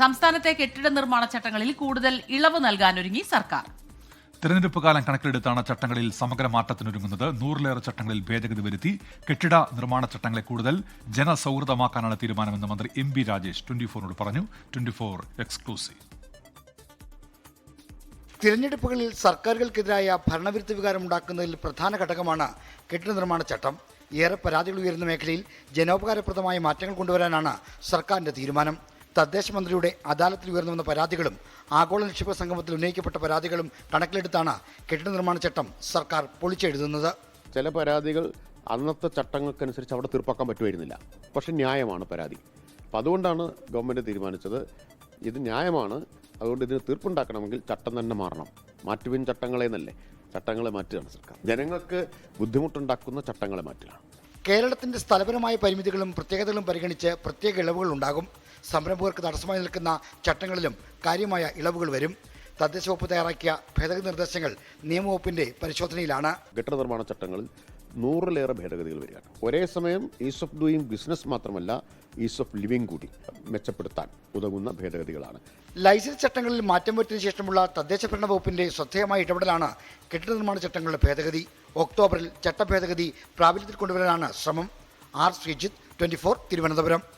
സംസ്ഥാനത്തെ കെട്ടിട നിർമ്മാണ ചട്ടങ്ങളിൽ കൂടുതൽ ഇളവ് നൽകാനൊരുങ്ങി സർക്കാർ. തെരഞ്ഞെടുപ്പ് കാലം കണക്കിലെടുത്താണ് ചട്ടങ്ങളിൽ സമഗ്ര മാറ്റത്തിനൊരുങ്ങുന്നത്. നൂറിലേറെ ചട്ടങ്ങളിൽ ഭേദഗതി വരുത്തി കെട്ടിട നിർമ്മാണ ചട്ടങ്ങളെ കൂടുതൽ ജനസൗഹൃദമാക്കാനാണ് തീരുമാനമെന്ന് മന്ത്രി എം ബി രാജേഷ് ട്വന്റി ഫോറിനോട് പറഞ്ഞു. Twenty four exclusive. തിരഞ്ഞെടുപ്പുകളിൽ സർക്കാരുകൾക്കെതിരായ ഭരണവിരുദ്ധ വികാരം ഉണ്ടാക്കുന്നതിൽ പ്രധാന ഘടകമാണ് കെട്ടിട നിർമ്മാണ ചട്ടം. ഏറെ പരാതികൾ ഉയരുന്ന മേഖലയിൽ ജനോപകാരപ്രദമായ മാറ്റങ്ങൾ കൊണ്ടുവരാനാണ് സർക്കാരിന്റെ തീരുമാനം. തദ്ദേശ മന്ത്രിയുടെ അദാലത്തിൽ ഉയർന്നു വന്ന പരാതികളും ആഗോള നിക്ഷേപ സംഗമത്തിൽ ഉന്നയിക്കപ്പെട്ട പരാതികളും കണക്കിലെടുത്താണ് കെട്ടിട നിർമ്മാണ ചട്ടം സർക്കാർ പൊളിച്ചെഴുതുന്നത്. ചില പരാതികൾ അന്നത്തെ ചട്ടങ്ങൾക്കനുസരിച്ച് അവിടെ തീർപ്പാക്കാൻ പറ്റുമായിരുന്നില്ല. പക്ഷെ ന്യായമാണ് പരാതി. അപ്പം അതുകൊണ്ടാണ് ഗവൺമെന്റ് തീരുമാനിച്ചത്. ഇത് ന്യായമാണ്. അതുകൊണ്ട് ഇതിന് തീർപ്പുണ്ടാക്കണമെങ്കിൽ ചട്ടം തന്നെ മാറണം. മാറ്റുവിൻ ചട്ടങ്ങളെ എന്നല്ലേ? ചട്ടങ്ങളെ മാറ്റുകയാണ് സർക്കാർ. ജനങ്ങൾക്ക് ബുദ്ധിമുട്ടുണ്ടാക്കുന്ന ചട്ടങ്ങളെ മാറ്റുകയാണ്. കേരളത്തിന്റെ സ്ഥലപരമായ പരിമിതികളും പ്രത്യേകതകളും പരിഗണിച്ച് പ്രത്യേക ഇളവുകൾ ഉണ്ടാകും. സംരംഭകർക്ക് തടസ്സമായി നിൽക്കുന്ന ചട്ടങ്ങളിലും കാര്യമായ ഇളവുകൾ വരും. തദ്ദേശ വകുപ്പ് തയ്യാറാക്കിയ ഭേദഗതി നിർദ്ദേശങ്ങൾ നിയമവകുപ്പിന്റെ പരിശോധനയിലാണ്. കെട്ടിട നിർമ്മാണ ചട്ടങ്ങളിൽ നൂറിലേറെ ഭേദഗതികൾ വരികയാണ്. ഒരേ സമയം ഈസ് ഓഫ് ഡൂയിങ് ബിസിനസ് മാത്രമല്ല ഈസ് ഓഫ് ലിവിംഗ് കൂടി മെച്ചപ്പെടുത്താൻ ഉതകുന്ന ഭേദഗതികളാണ്. ലൈസൻസ് ചട്ടങ്ങളിൽ മാറ്റം വരുത്തിയ ശേഷമുള്ള തദ്ദേശ ഭരണ വകുപ്പിന്റെ ശ്രദ്ധേയമായ ഇടപെടലാണ് കെട്ടിട നിർമ്മാണ ചട്ടങ്ങളുടെ ഭേദഗതി. ഒക്ടോബറിൽ ചട്ട ഭേദഗതി പ്രാബല്യത്തിൽ കൊണ്ടുവരാനാണ് ശ്രമം. R Sreejith twenty Thiruvananthapuram.